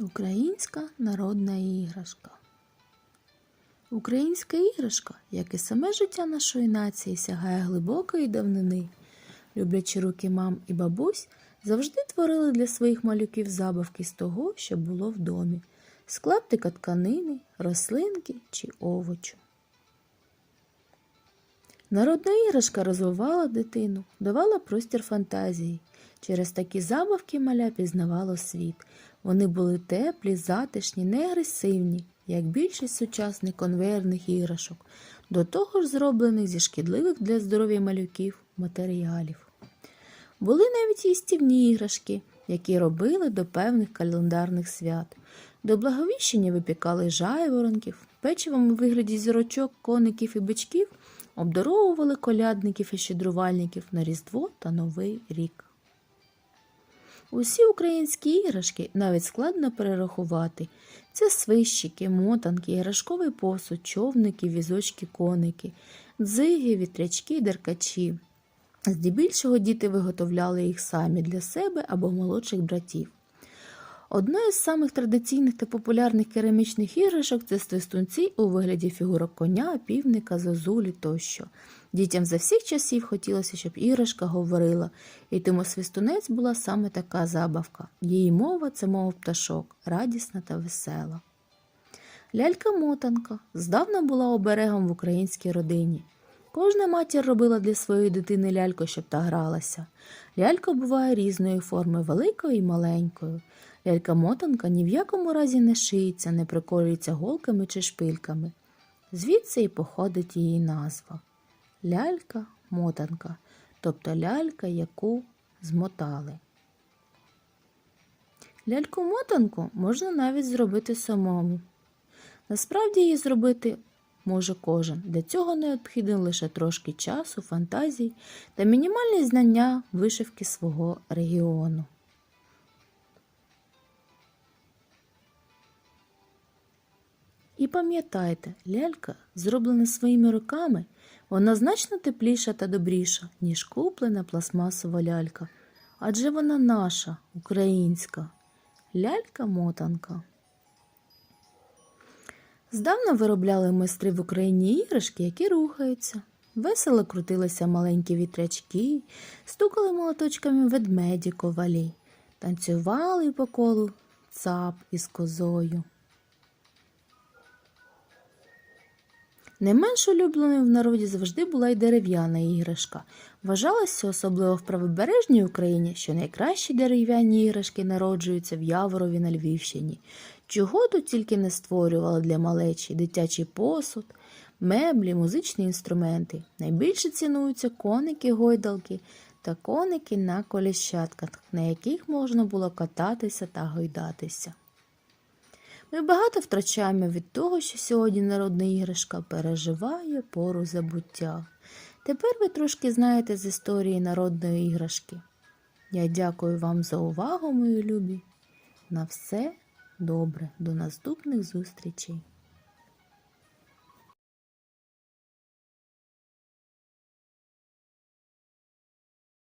Українська народна іграшка. Українська іграшка, як і саме життя нашої нації, сягає глибокої давнини. Люблячи руки мам і бабусь, завжди творили для своїх малюків забавки з того, що було в домі, з клаптика тканини, рослинки чи овочу. Народна іграшка розвивала дитину, давала простір фантазії. Через такі забавки маля пізнавало світ. Вони були теплі, затишні, не агресивні, як більшість сучасних конвейерних іграшок, до того ж зроблених зі шкідливих для здоров'я малюків матеріалів. Були навіть їстівні іграшки, які робили до певних календарних свят. До благовіщення випікали жайворонків, печивом у вигляді зірочок, коників і бичків обдаровували колядників і щедрувальників на Різдво та Новий рік. Усі українські іграшки навіть складно перерахувати. Це свищики, мотанки, іграшковий посуд, човники, візочки, коники, дзиги, вітрячки, деркачі. Здебільшого діти виготовляли їх самі для себе або молодших братів. Одна із самих традиційних та популярних керамічних іграшок це свистунці у вигляді фігурок коня, півника, зозулі тощо. Дітям за всіх часів хотілося, щоб іграшка говорила, і тому свистунець була саме така забавка. Її мова це мова пташок, радісна та весела. Лялька-мотанка здавна була оберегом в українській родині. Кожна матір робила для своєї дитини ляльку, щоб та гралася. Лялька буває різної форми, великою і маленькою. Лялька-мотанка ні в якому разі не шиється, не приколюється голками чи шпильками. Звідси і походить її назва. Лялька-мотанка, тобто лялька, яку змотали. Ляльку-мотанку можна навіть зробити самому. Насправді її зробити може кожен. Для цього необхідно лише трошки часу, фантазій та мінімальні знання вишивки свого регіону. І пам'ятайте, лялька, зроблена своїми руками, вона значно тепліша та добріша, ніж куплена пластмасова лялька. Адже вона наша, українська. Лялька-мотанка. Здавна виробляли майстри в Україні іграшки, які рухаються. Весело крутилися маленькі вітрячки, стукали молоточками ведмеді ковалі, танцювали по колу цап із козою. Не менш улюбленою в народі завжди була й дерев'яна іграшка. Вважалося, особливо в правобережній Україні, що найкращі дерев'яні іграшки народжуються в Яворові на Львівщині. Чого тут тільки не створювали для малечі дитячий посуд, меблі, музичні інструменти. Найбільше цінуються коники, гойдалки та коники на коліщатках, на яких можна було кататися та гойдатися. Ми багато втрачаємо від того, що сьогодні народна іграшка переживає пору забуття. Тепер ви трошки знаєте з історії народної іграшки. Я дякую вам за увагу, мої любі. На все добре. До наступних зустрічей!